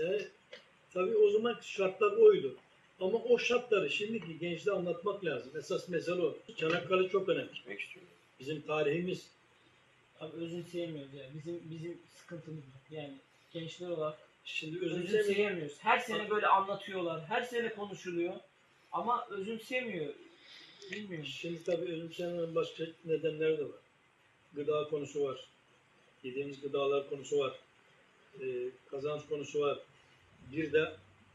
Yani, tabii o zaman şartlar oydu. Ama o şartları şimdiki gençliğe anlatmak lazım. Esas mesele o. Çanakkale çok önemli. Gitmek istiyorum. Bizim tarihimiz. Abi özümseyemiyoruz yani. Bizim bizim sıkıntımız bu. Yani gençler olarak Şimdi özümsemeyin. özümseyemiyoruz. Her sene böyle anlatıyorlar. Her sene konuşuluyor. Ama özümsemiyor. Bilmiyorum. Şimdi tabii özümsemenin başka nedenleri de var. Gıda konusu var. Yediğimiz gıdalar konusu var. Ee, kazanç konusu var. Bir de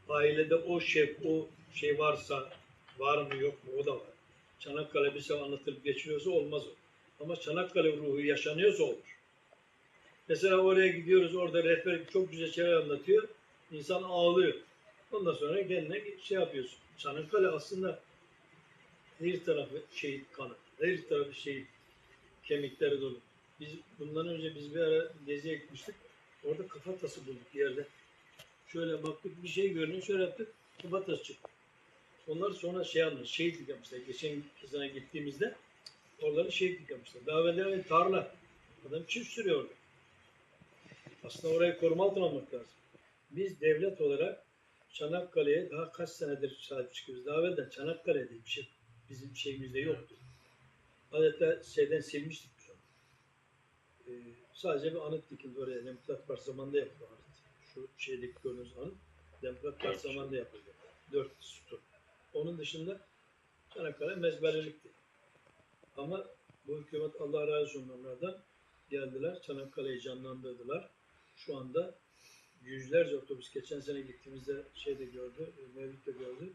ailede o şevk, o şey varsa var mı yok mu o da var. Çanakkale bir sefer anlatılıp geçiliyorsa olmaz o. Ama Çanakkale ruhu yaşanıyorsa olur. Mesela oraya gidiyoruz, orada rehber çok güzel şeyler anlatıyor. İnsan ağlıyor. Ondan sonra kendine şey yapıyorsun. Çanakkale aslında her tarafı şehit kanı, her tarafı şehit kemikleri dolu. Biz bundan önce biz bir ara geziye gitmiştik. Orada kafatası bulduk bir yerde. Şöyle baktık bir şey görünüyor, şöyle yaptık, kafatası çıktı. Onlar sonra şey almış, şehitlik yapmışlar. Geçen sene gittiğimizde oraları şehitlik yapmışlar. Daha evvel tarla. Adam çift sürüyor. Aslında orayı koruma altına almak lazım. Biz devlet olarak Çanakkale'ye daha kaç senedir sahip çıkıyoruz. Daha evvelden Çanakkale diye bir şey bizim şeyimizde yoktu. Adeta şeyden silmiştik onu. Ee, sadece bir anıt dikildi oraya. Demokrat Parti zamanında yapıldı anıt. Şu şeydeki gördüğünüz anıt. Demokrat Parti zamanında yapıldı. Dört sütun. Onun dışında Çanakkale mezbelelikti. Ama bu hükümet Allah razı olsun onlardan geldiler. Çanakkale'yi canlandırdılar. Şu anda yüzlerce otobüs geçen sene gittiğimizde şey de gördü, e, Mevlüt de gördü.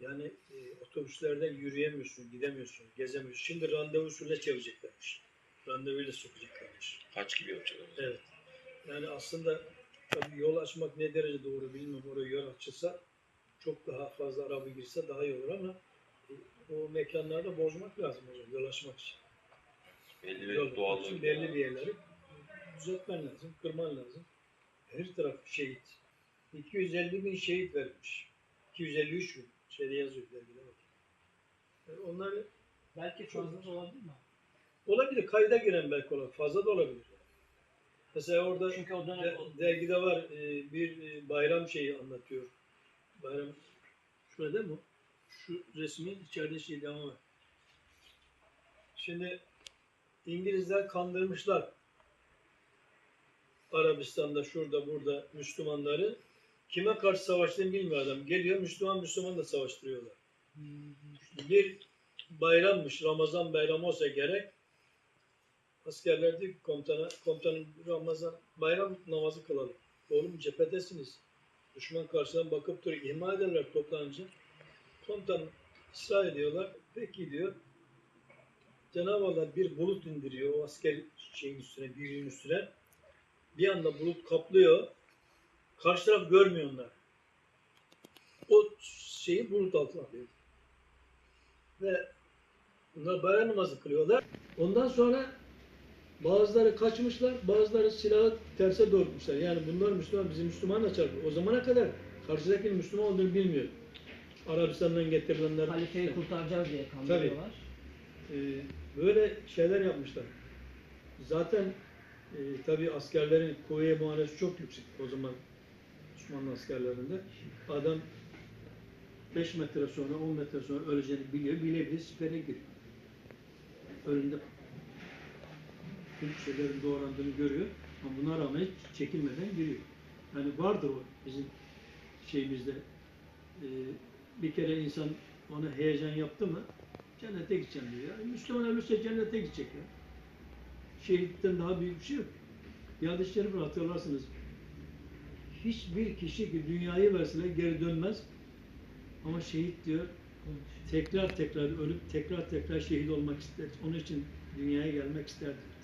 Yani e, otobüslerde yürüyemiyorsun, gidemiyorsun, gezemiyorsun. Şimdi randevu usulüne çevireceklermiş. Randevuyla sokacaklarmış. Kaç gibi yapacak ama. Evet. Yani aslında tabii yol açmak ne derece doğru bilmiyorum. Oraya yol açılsa çok daha fazla araba girse daha iyi olur ama e, o mekanlarda bozmak lazım zaman yol açmak için. Belli Yol bir için belli bir yerleri düzeltmen lazım, kırman lazım. Her taraf şehit. 250 bin şehit vermiş. 253 bin. Şeyde yazıyor dergide bak. Yani onlar Belki fazla da olabilir mi? olabilir. Kayda giren belki olabilir. Fazla da olabilir. Mesela orada Çünkü o dönem De- dergide var e, bir e, bayram şeyi anlatıyor. Bayram şurada o? Şu resmin içeride şey devamı var. Şimdi İngilizler kandırmışlar. Arabistan'da şurada burada Müslümanları kime karşı savaştığını bilmiyor adam. Geliyor Müslüman Müslüman da savaştırıyorlar. Bir bayrammış Ramazan bayramı olsa gerek Askerler diyor ki komutana, komutanım Ramazan bayram namazı kılalım. Oğlum cephedesiniz. Düşman karşıdan bakıp duruyor. İhmal ederler toplanınca. Komutan ısrar ediyorlar. Peki diyor. Cenab-ı Allah bir bulut indiriyor o asker şeyin üstüne, birinin üstüne. Bir anda bulut kaplıyor. Karşı taraf görmüyor onlar. O şeyi bulut altına alıyor. Ve bunlar bayram namazı kılıyorlar. Ondan sonra Bazıları kaçmışlar, bazıları silahı terse doğrultmuşlar. Yani bunlar Müslüman, bizim Müslümanla çarpıyor. O zamana kadar karşıdakinin Müslüman olduğunu bilmiyor. Arabistan'dan getirilenler. halifeyi kurtaracağız diye kandırıyorlar. Ee, böyle şeyler yapmışlar. Zaten e, tabii askerlerin kuvveye muhanesi çok yüksek o zaman Osmanlı askerlerinde. Adam 5 metre sonra 10 metre sonra öleceğini biliyor, bile bile sipere giriyor. Önünde Türkçelerin doğrandığını görüyor ama buna rağmen hiç çekinmeden giriyor. Yani vardır o bizim şeyimizde. Ee, bir kere insan ona heyecan yaptı mı cennete gideceğim diyor. Yani Müslüman ölürse cennete gidecek ya. Şehitten daha büyük bir şey yok. Bir hadis-i hatırlarsınız. Hiçbir kişi ki dünyayı verseler geri dönmez. Ama şehit diyor tekrar tekrar ölüp tekrar tekrar şehit olmak ister. Onun için dünyaya gelmek ister diyor.